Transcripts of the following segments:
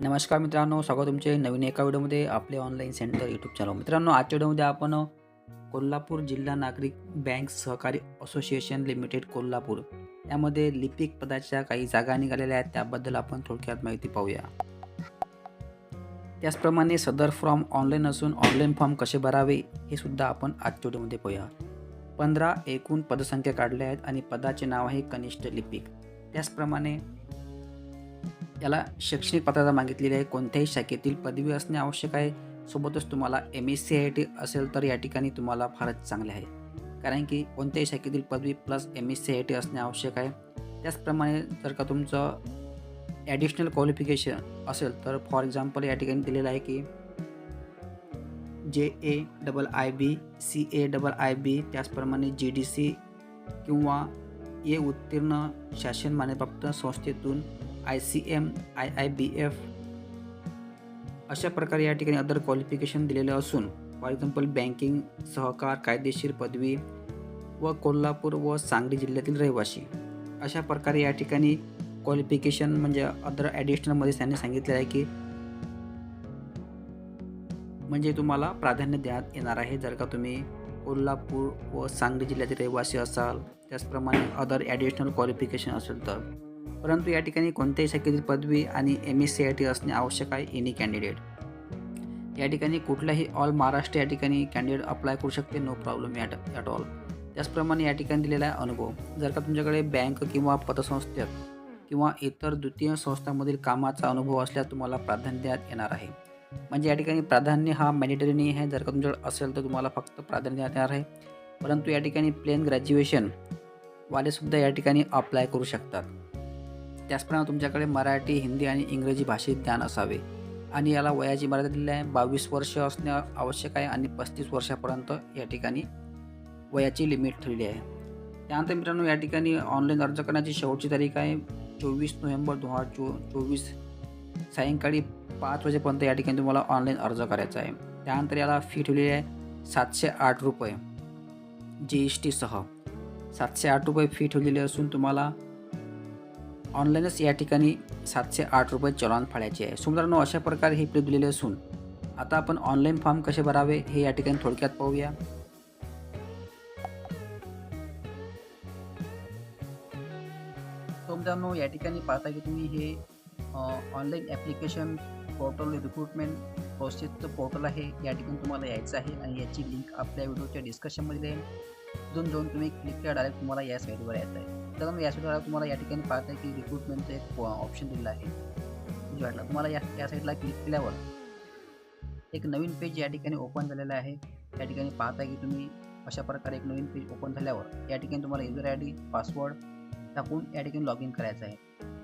नमस्कार मित्रांनो स्वागत तुमचे नवीन एका व्हिडिओमध्ये आपले ऑनलाईन सेंटर यूट्यूब चॅनल मित्रांनो आजच्या व्हिडिओमध्ये आपण कोल्हापूर जिल्हा नागरिक बँक सहकारी असोसिएशन लिमिटेड कोल्हापूर यामध्ये लिपिक पदाच्या काही जागा निघालेल्या आहेत. त्याबद्दल आपण थोडक्यात माहिती पाहूया. त्याचप्रमाणे सदर फॉर्म ऑनलाईन असून ऑनलाईन फॉर्म कसे भरावे हे सुद्धा आपण आजच्या व्हिडिओमध्ये पाहूया. पंधरा एकूण पदसंख्या काढल्या आहेत आणि पदाचे नाव आहे कनिष्ठ लिपिक. त्याचप्रमाणे याला शैक्षणिक पात्रता मागितलेली आहे. कोणत्याही शाखेतील पदवी असणे आवश्यक आहे. सोबतच तुम्हाला M S C I T असेल तर या ठिकाणी तुम्हाला फारच चांगले आहे. कारण की कोणत्याही शाखेतील पदवी plus M S C I T असणे आवश्यक आहे. त्याचप्रमाणे जर का तुमचं ॲडिशनल क्वालिफिकेशन असेल तर फॉर एक्झाम्पल या ठिकाणी दिलेलं आहे की J A double I B C A double I B त्याचप्रमाणे जी डी सी किंवा ए उत्तीर्ण शासन मान्यप्राप्त संस्थेतून I C M I I B F अशा प्रकारे या ठिकाणी अदर क्वालिफिकेशन दिलेलं असून फॉर एक्झाम्पल बँकिंग सहकार कायदेशीर पदवी व कोल्हापूर व सांगली जिल्ह्यातील रहिवासी. अशा प्रकारे या ठिकाणी क्वालिफिकेशन म्हणजे अदर ॲडिशनलमध्ये त्यांनी सांगितले आहे की म्हणजे तुम्हाला प्राधान्य देण्यात येणार आहे. जर का तुम्ही कोल्हापूर व सांगली जिल्ह्यातील रहिवासी असाल त्याचप्रमाणे अदर ॲडिशनल क्वालिफिकेशन असेल तर. परंतु या ठिकाणी कोणत्याही शाखेतील पदवी आणि M S C I T असणे आवश्यक आहे एनी कॅन्डिडेट या ठिकाणी कुठलाही ऑल महाराष्ट्र या ठिकाणी कॅन्डिडेट अप्लाय करू शकते no problem at at all त्याचप्रमाणे या ठिकाणी दिलेला आहे अनुभव. जर का तुमच्याकडे बँक किंवा पतसंस्थेत किंवा इतर द्वितीय संस्थांमधील कामाचा अनुभव असल्यास तुम्हाला प्राधान्य देण्यात येणार आहे. म्हणजे या ठिकाणी प्राधान्य हा मॅनिटरी नाही आहे. जर का तुमच्याकडे असेल तर तुम्हाला फक्त प्राधान्य देण्यात येणार आहे. परंतु या ठिकाणी प्लेन ग्रॅज्युएशन वालेसुद्धा या ठिकाणी अप्लाय करू शकतात. त्याचप्रमाणे तुमच्याकडे मराठी हिंदी आणि इंग्रजी भाषेत ज्ञान असावे. आणि याला वयाची मर्यादा दिलेली आहे. बावीस वर्ष असणे आवश्यक आहे आणि पस्तीस वर्षापर्यंत या ठिकाणी वयाची लिमिट ठेवली आहे. त्यानंतर मित्रांनो या ठिकाणी ऑनलाईन अर्ज करण्याची शेवटची तारीख आहे. चोवीस नोव्हेंबर दोन हजार चो चोवीस सायंकाळी पाच वाजेपर्यंत या ठिकाणी तुम्हाला ऑनलाईन अर्ज करायचा आहे. त्यानंतर याला फी ठेवलेली आहे सातशे आठ रुपये. जी एस टीसह सातशे आठ रुपये फी ठेवलेली असून तुम्हाला ऑनलाईनच या ठिकाणी सातशे आठ रुपये चलान फाळायचे आहे. सो मित्रांनो अशा प्रकारे हे प्लेट दिलेले असून आता आपण ऑनलाईन फॉर्म कसे भरावे हे या ठिकाणी थोडक्यात पाहूया. तो मित्रांनो या ठिकाणी पाहता की तुम्ही हे ऑनलाईन ॲप्लिकेशन पोर्टल रिक्रुटमेंट प्रोसेसचं पोर्टल आहे. या ठिकाणी तुम्हाला यायचं आहे आणि याची लिंक आपल्या व्हिडिओच्या डिस्कशनमध्ये जाईल दोन दोन तुम्ही क्लिक केला डायरेक्ट तुम्हाला या साईटवर यायचं आहे. तर मग या तुम्हाला या ठिकाणी पाहता की रिक्रुटमेंटचं एक ऑप्शन दिलेलं आहे. म्हणजे वाटलं तुम्हाला या या साईडला क्लिक केल्यावर एक नवीन पेज या ठिकाणी ओपन झालेलं आहे. या ठिकाणी पाहता की तुम्ही अशा प्रकारे एक नवीन पेज ओपन झाल्यावर या ठिकाणी तुम्हाला युजर आय डी पासवर्ड टाकून या ठिकाणी लॉग इन करायचं आहे.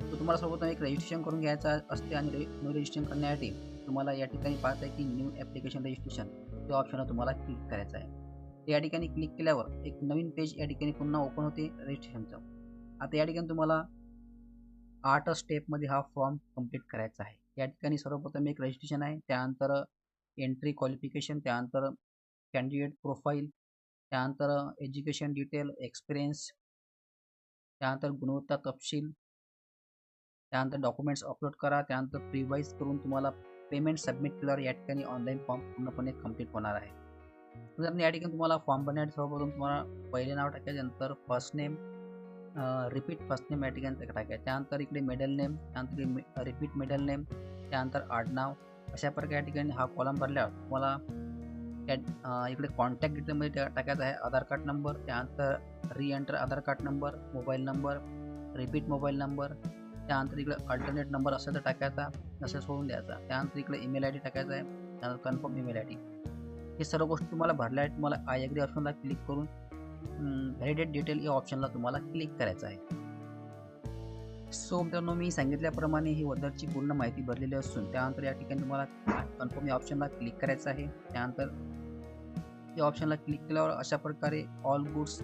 तर तुम्हाला सोबत एक रजिस्ट्रेशन करून घ्यायचं असते आणि न्यू रजिस्ट्रेशन करण्यासाठी तुम्हाला या ठिकाणी पाहता की न्यू ॲप्लिकेशन रजिस्ट्रेशन त्या ऑप्शनला तुम्हाला क्लिक करायचं आहे. या ठिकाणी क्लिक केल्यावर एक नवीन पेज या ठिकाणी पुन्हा ओपन होते रजिस्ट्रेशनचं आता या ठिकाणी तुम्हाला आठ स्टेपमध्ये हा फॉर्म कंप्लीट करायचा आहे. या ठिकाणी सर्वप्रथम एक रजिस्ट्रेशन आहे त्यानंतर एंट्री क्वालिफिकेशन त्यानंतर कॅन्डिडेट प्रोफाईल त्यानंतर एज्युकेशन डिटेल एक्सपिरियन्स त्यानंतर गुणवत्ता तपशील त्यानंतर डॉक्युमेंट्स अपलोड करा त्यानंतर प्रिवाईज करून तुम्हाला पेमेंट सबमिट केल्यावर या ठिकाणी ऑनलाईन फॉर्म पूर्णपणे कंप्लीट होणार आहे. या ठिकाणी तुम्हाला फॉर्म भरण्यासाठी सर्वप्रथम तुम्हाला पहिले नाव टाकायचे नंतर first name repeat first name या ठिकाणी टाकायचं त्यानंतर इकडे मिडल नेम त्यानंतर रिपीट मिडल नेम त्यानंतर आडनाव अशा प्रकारे या ठिकाणी हा कॉलम भरल्यावर तुम्हाला त्या इकडे कॉन्टॅक्ट डिटेलमध्ये टाकायचा आहे. आधार कार्ड नंबर त्यानंतर reenter Aadhaar card number mobile number repeat mobile number त्यानंतर इकडे अल्टरनेट नंबर असेल तर टाकायचा असं सोडून द्यायचा. त्यानंतर इकडे ईमेल आय डी टाकायचा आहे. त्यानंतर कन्फर्म ईमेल आय डी हे सर्व गोष्टी तुम्हाला भरल्या आहेत. तुम्हाला आय एग्री ऑप्शनला क्लिक करून व्हॅलिडेट डिटेल या ऑप्शनला तुम्हाला क्लिक करायचं आहे. सो मित्रांनो मी सांगितल्याप्रमाणे ही वदरची पूर्ण माहिती भरलेली असून त्यानंतर या ठिकाणी तुम्हाला कन्फर्म या ऑप्शनला क्लिक करायचं आहे. त्यानंतर या ऑप्शनला क्लिक केल्यावर अशा प्रकारे ऑल गुड्स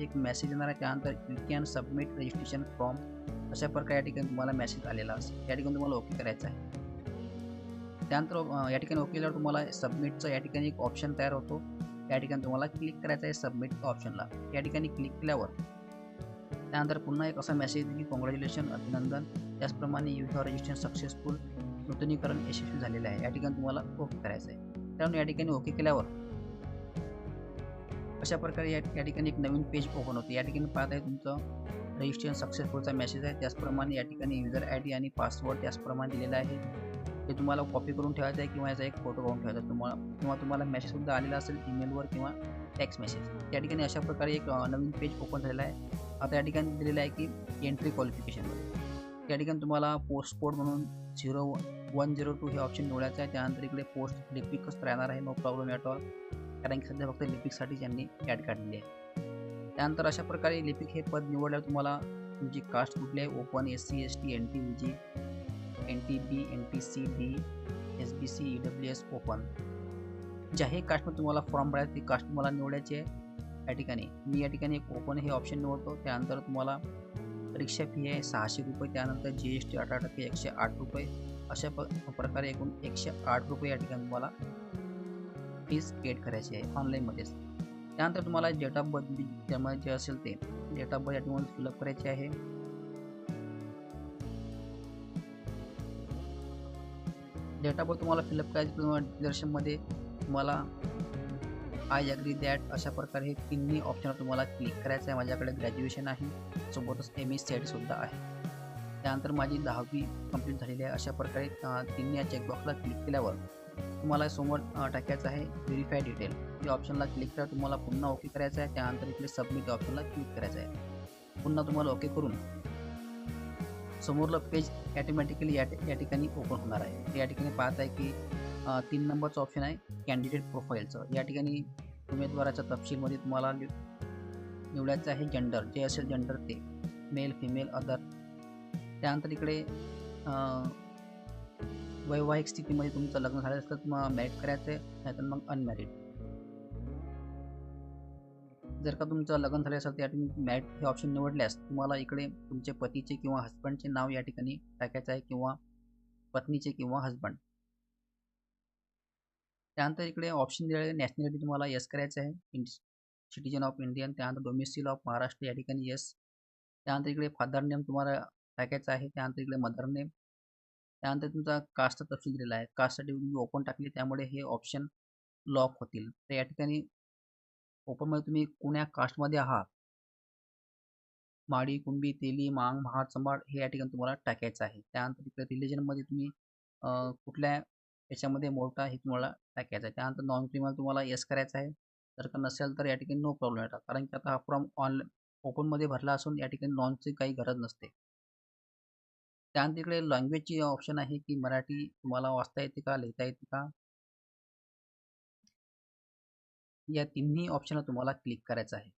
एक मेसेज येणार आहे. त्यानंतर you can submit registration form अशा प्रकारे या ठिकाणी तुम्हाला मेसेज आलेला असेल. या ठिकाणी तुम्हाला ओके करायचं आहे. त्यानंतर या ठिकाणी ओके केल्यावर तुम्हाला सबमिटचं या ठिकाणी एक ऑप्शन तयार होतो. या ठिकाणी तुम्हाला क्लिक करायचं आहे सबमिट ऑप्शनला या ठिकाणी क्लिक केल्यावर त्यानंतर पुन्हा एक असा मेसेज की कॉंग्रॅच्युलेशन अभिनंदन. त्याचप्रमाणे यू हॅव रजिस्ट्रेशन सक्सेसफुल नूतनीकरण यशस्वी झालेलं आहे. या ठिकाणी तुम्हाला ओके करायचं आहे. त्यामुळे या ठिकाणी ओके केल्यावर अशा प्रकारे या या ठिकाणी एक नवीन पेज ओपन होते. या ठिकाणी पाहत आहे तुमचं रजिस्ट्रेशन सक्सेसफुलचा मेसेज आहे. त्याचप्रमाणे या ठिकाणी युजर आय डी आणि पासवर्ड त्याचप्रमाणे दिलेला आहे. ते तुम्हाला कॉपी करून ठेवायचं आहे किंवा याचा एक फोटो काढून ठेवायचा आहे. तुम्हाला किंवा तुम्हाला मेसेजसुद्धा आलेला असेल ईमेलवर किंवा टेक्स्ट मेसेज त्या ठिकाणी अशा प्रकारे एक नवीन पेज ओपन झालेला आहे. आता या ठिकाणी दिलेलं आहे की एंट्री क्वालिफिकेशनमध्ये त्या ठिकाणी तुम्हाला पोस्ट कोड म्हणून झिरो वन झिरो टू हे ऑप्शन निवडायचं आहे. त्यानंतर इकडे पोस्ट लिपिकच राहणार आहे. नो प्रॉब्लेम ॲट ऑल कारण की सध्या फक्त लिपिकसाठी त्यांनी ॲड काढलेली आहे. त्यानंतर अशा प्रकारे लिपिक हे पद निवडल्यावर तुम्हाला तुमची कास्ट कुठली आहे? Open S C S T N T G N T B N T C B S B C E W S open ज्याही कास्टमध्ये तुम्हाला फॉर्म भरायचं ती कास्ट तुम्हाला निवडायची आहे. या ठिकाणी मी या ठिकाणी एक ओपन हे ऑप्शन निवडतो. त्यानंतर तुम्हाला परीक्षा फी आहे सहाशे रुपये. त्यानंतर जी एस टी अठरा टक्के एकशे आठ रुपये. अशा प प्रकारे एकूण एकशे आठ रुपये या ठिकाणी तुम्हाला फीस पेड करायची आहे ऑनलाईनमध्येच त्यानंतर तुम्हाला डेट ऑफ बर्थ जे असेल ते डेट ऑफ बर्थ या ठिकाणी फिलअप करायचे आहे. डेटावर तुम्हाला फिलअप करायचं तुम्हाला दर्शनमध्ये तुम्हाला आय अग्री दॅट अशा प्रकारे हे तिन्ही ऑप्शनवर तुम्हाला क्लिक करायचं आहे. माझ्याकडे ग्रॅज्युएशन आहे. सोबतच एम ई सेटसुद्धा आहे. त्यानंतर माझी दहावी कंप्लीट झालेली आहे. अशा प्रकारे तिन्ही या चेकबॉक्सला क्लिक केल्यावर तुम्हाला समोर टाकायचं आहे व्हेरीफाय डिटेल या ऑप्शनला क्लिक करा. तुम्हाला पुन्हा ओके करायचं आहे. त्यानंतर इकडे सबमिट या ऑप्शनला क्लिक करायचं आहे. पुन्हा तुम्हाला ओके करून समोरलं पेज ॲटोमॅटिकली या या ठिकाणी ओपन होणार आहे. या ठिकाणी पाहत आहे की तीन नंबरचं ऑप्शन आहे कॅन्डिडेट प्रोफाईलचं या ठिकाणी उमेदवाराच्या तपशीलमध्ये तुम्हाला निवडायचं आहे जेंडर जे असेल जेंडर ते. मेल फिमेल अदर त्यानंतर इकडे वैवाहिक स्थितीमध्ये तुमचं लग्न झालं असतं तुम्हाला मॅरिड करायचं आहे नाहीतर मग अनमॅरिड जर का तुमचं लग्न झालं असेल तर या ठिकाणी मॅट हे ऑप्शन निवडल्यास तुम्हाला इकडे तुमचे पतीचे किंवा हस्बंडचे नाव या ठिकाणी टाकायचं आहे किंवा पत्नीचे किंवा हस्बंड त्यानंतर इकडे ऑप्शन दिलेले नॅशनॅलिटी तुम्हाला यस करायचं आहे. सिटीजन ऑफ इंडियन त्यानंतर डोमेस्टिल ऑफ महाराष्ट्र या ठिकाणी यस त्यानंतर इकडे फादर नेम तुम्हाला टाकायचं आहे त्यानंतर इकडे मदर नेम त्यानंतर तुमचा कास्टचा तपशील दिलेला आहे. कास्टसाठी तुम्ही ओपन टाकली त्यामुळे हे ऑप्शन लॉक होतील. तर या ठिकाणी ओपनमध्ये तुम्ही कोण्या कास्टमध्ये आहात? माडी कुंबी तेली मांग महाड चंबाड हे या ठिकाणी तुम्हाला टाकायचं आहे. त्यानंतर तिकडे रिलिजनमध्ये तुम्ही कुठल्या याच्यामध्ये मोठा हे तुम्हाला टाकायचं आहे. त्यानंतर नॉन क्रिमिनल तुम्हाला येस करायचं आहे. जर का नसेल तर या ठिकाणी नो प्रॉब्लेम येतात कारण की आता हा फॉर्म ऑनलाईन ओपनमध्ये भरला असून या ठिकाणी नॉनची काही गरज नसते. त्यानंतर इकडे लँग्वेजची ऑप्शन आहे की मराठी तुम्हाला वाचता येते का लिहिता येते का? या तिन्ही ऑप्शनला तुम्हाला क्लिक करायचं आहे.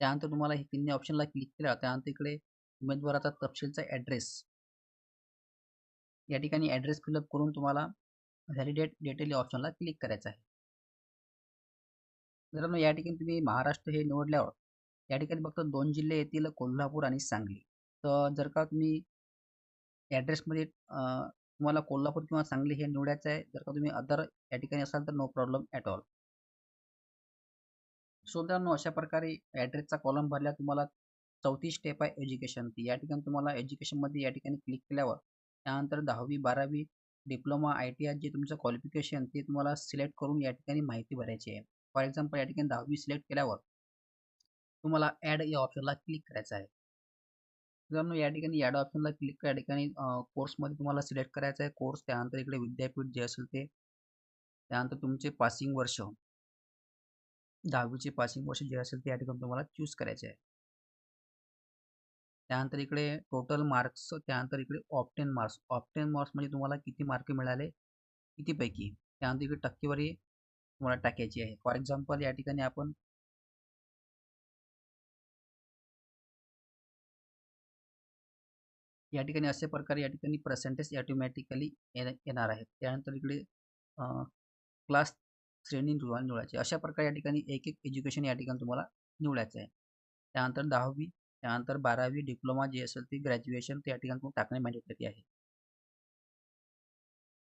त्यानंतर तुम्हाला हे तिन्ही ऑप्शनला क्लिक केला त्यानंतर इकडे उमेदवाराचा तपशीलचा ॲड्रेस या ठिकाणी ॲड्रेस फिलअप करून तुम्हाला व्हॅलिडेट डिटेल या ऑप्शनला क्लिक करायचं आहे. मित्रांनो या ठिकाणी तुम्ही महाराष्ट्र हे निवडल्यावर या ठिकाणी फक्त दोन जिल्हे येतील कोल्हापूर आणि सांगली. तर जर का तुम्ही ॲड्रेसमध्ये तुम्हाला कोल्हापूर किंवा सांगली हे निवडायचं आहे जर का तुम्ही अदर या ठिकाणी असाल तर no problem at all so मित्रांनो अशा प्रकारे ॲड्रेसचा कॉलम भरल्या तुम्हाला चौथी स्टेप आहे एज्युकेशन ती या ठिकाणी तुम्हाला एज्युकेशनमध्ये या ठिकाणी क्लिक केल्यावर त्यानंतर दहावी बारावी डिप्लोमा आय टी आय जे तुमचं क्वालिफिकेशन ते तुम्हाला सिलेक्ट करून या ठिकाणी माहिती भरायची आहे. फॉर एक्झाम्पल या ठिकाणी दहावी सिलेक्ट केल्यावर तुम्हाला ॲड या ऑप्शनला क्लिक करायचं आहे. मित्रांनो या ठिकाणी ॲड ऑप्शनला क्लिक या ठिकाणी कोर्समध्ये तुम्हाला सिलेक्ट करायचं आहे. कोर्स त्यानंतर इकडे विद्यापीठ जे असेल ते त्यानंतर तुमचे पासिंग वर्ष. दहावीचे पासिंग वर्ष जे असेल ते या ठिकाणी तुम्हाला चूज करायचे आहे. त्यानंतर इकडे टोटल मार्क्स त्यानंतर इकडे ऑप्टेन मार्क्स ऑप्टेन मार्क्स म्हणजे तुम्हाला किती मार्क मिळाले? कितीपैकी? त्यानंतर इकडे टक्केवारी तुम्हाला टाकायची आहे. फॉर एक्झाम्पल या ठिकाणी आपण या ठिकाणी अशा प्रकारे या ठिकाणी पर्सेंटेज ऑटोमॅटिकली येणार आहेत. त्यानंतर इकडे क्लास श्रेणी तुम्हाला निवडायची. अशा प्रकारे या ठिकाणी एक एक एज्युकेशन या ठिकाणी तुम्हाला निवडायचं आहे त्यानंतर दहावी त्यानंतर बारावी डिप्लोमा जे असेल ते ग्रॅज्युएशन त्या ठिकाणी तुम्ही टाकणे मॅन्डेटरी आहे.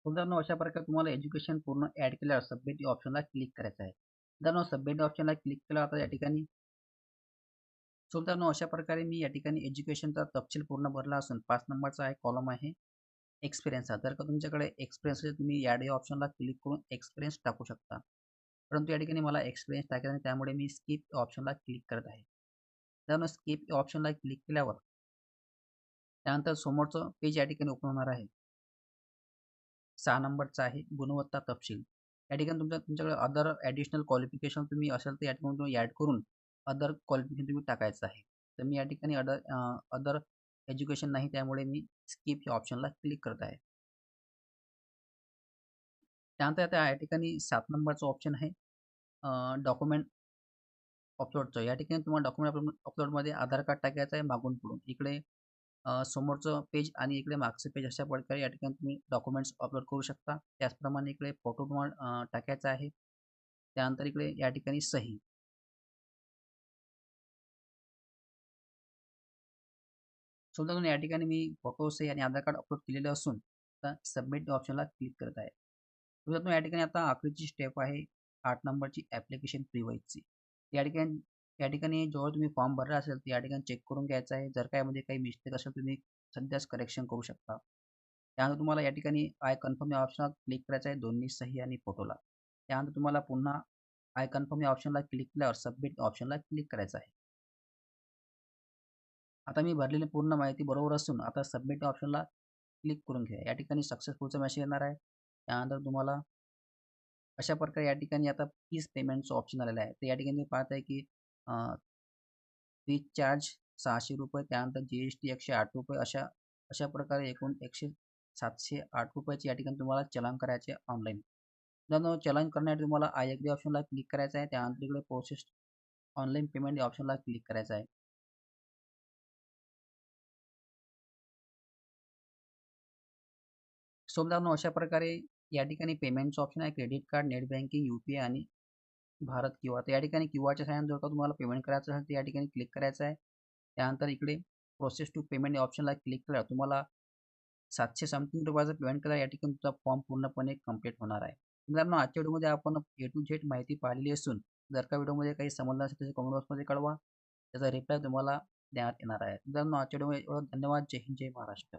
उदाहरण अशा प्रकारे तुम्हाला एज्युकेशन पूर्ण ॲड केल्यावर सबमिट या ऑप्शनला क्लिक करायचं आहे. उदाहरण सबमिट ऑप्शनला क्लिक केलं आता या ठिकाणी सो मित्रांनो अशा प्रकारे मी या ठिकाणी एज्युकेशनचा तपशील पूर्ण भरला असून पाच नंबरचा आहे कॉलम आहे. एक्सपिरियन्स आहे जर का तुमच्याकडे एक्सपिरियन्स असेल तुम्ही ॲड या ऑप्शनला क्लिक करून एक्सपिरियन्स टाकू शकता. परंतु या ठिकाणी मला एक्सपिरियन्स टाकायचा नाही त्यामुळे मी स्किप ऑप्शनला क्लिक करत आहे. त्यामुळे स्किप ऑप्शनला क्लिक केल्यावर त्यानंतर समोरचं पेज या ठिकाणी ओपन होणार आहे. सहा नंबरचं आहे गुणवत्ता तपशील. या ठिकाणी तुमच्या तुमच्याकडे अदर ॲडिशनल क्वालिफिकेशन तुम्ही असेल तर या ठिकाणी तुम्ही ॲड करून अदर क्वालिफिकेशन तुम्ही टाकायचं आहे. तर मी या ठिकाणी अदर अदर एज्युकेशन नाही त्यामुळे मी स्किप या ऑप्शनला क्लिक करत आहे. त्यानंतर आता या ठिकाणी सात नंबरचं ऑप्शन आहे. डॉक्युमेंट अपलोडचं. या ठिकाणी तुम्हाला डॉक्युमेंट अपलोडमध्ये आधार कार्ड टाकायचं आहे मागून पुढून. इकडे समोरचं पेज आणि इकडे मागचं पेज अशा प्रकारे या ठिकाणी तुम्ही डॉक्युमेंट्स अपलोड करू शकता. त्याचप्रमाणे इकडे फोटो तुम्हाला टाकायचा आहे. त्यानंतर इकडे या ठिकाणी सही. समजा या ठिकाणी मी फोटो सही आणि आधार कार्ड अपलोड केलेले असून आता सबमिट ऑप्शनला क्लिक करत आहे. या ठिकाणी आता आखरीची स्टेप आहे आठ नंबरची ॲप्लिकेशन प्रिवाईजची या ठिकाणी या ठिकाणी जेव्हा तुम्ही फॉर्म भरला असेल तर या ठिकाणी चेक करून घ्यायचं आहे. जर काय मध्ये काही मिस्टेक असेल तुम्ही सध्याच करेक्शन करू शकता. त्यानंतर तुम्हाला या ठिकाणी आय कन्फर्म या ऑप्शनला क्लिक करायचं आहे दोन्ही सही आणि फोटोला त्यानंतर तुम्हाला पुन्हा आय कन्फर्म या ऑप्शनला क्लिक केल्यावर सबमिट ऑप्शनला क्लिक करायचं आहे. आता मी भरलेली पूर्ण माहिती बरोबर असून आता सबमिट ऑप्शनला क्लिक करून घ्या. या ठिकाणी सक्सेसफुलचा मेसेज येणार आहे. त्यानंतर तुम्हाला अशा प्रकारे या ठिकाणी आता फीज पेमेंटचं ऑप्शन आलेलं आहे. तर या ठिकाणी पाहत आहे की फीज चार्ज सहाशे रुपये त्यानंतर जी एस टी एकशे आठ रुपये अशा अशा प्रकारे एकूण एकशे सातशे आठ रुपयाचे या ठिकाणी तुम्हाला चलन करायचे ऑनलाईन मित्रांनो चलन करण्यासाठी तुम्हाला आय एफ ऑप्शनला क्लिक करायचं आहे. त्यानंतर इकडे प्रोसेस ऑनलाईन पेमेंट या ऑप्शनला क्लिक करायचं आहे. सो मित्रांनो अशा प्रकारे या ठिकाणी पेमेंटचं ऑप्शन आहे. Credit card net banking U P I आणि भारत क्यू आर तर या ठिकाणी क्यू आरच्या साह्याने जर का तुम्हाला पेमेंट करायचं असेल तर या ठिकाणी क्लिक करायचं आहे. त्यानंतर इकडे प्रोसेस टू पेमेंट या ऑप्शनला क्लिक करा. तुम्हाला सातशे समथिंग रुपयाचं पेमेंट करा. या ठिकाणी तुमचा फॉर्म पूर्णपणे कंप्लीट होणार आहे. मित्रांनो आजच्या व्हिडिओमध्ये आपण ए टू झेड माहिती पाहिलेली असून जर का व्हिडिओमध्ये काही समजलं असेल तर कमेंट बॉक्समध्ये कळवा. त्याचा रिप्लाय तुम्हाला देण्यात येणार आहे. मित्रांनो आजच्या व्हिडिओमध्ये एवढं. धन्यवाद. जय हिंद. जय महाराष्ट्र.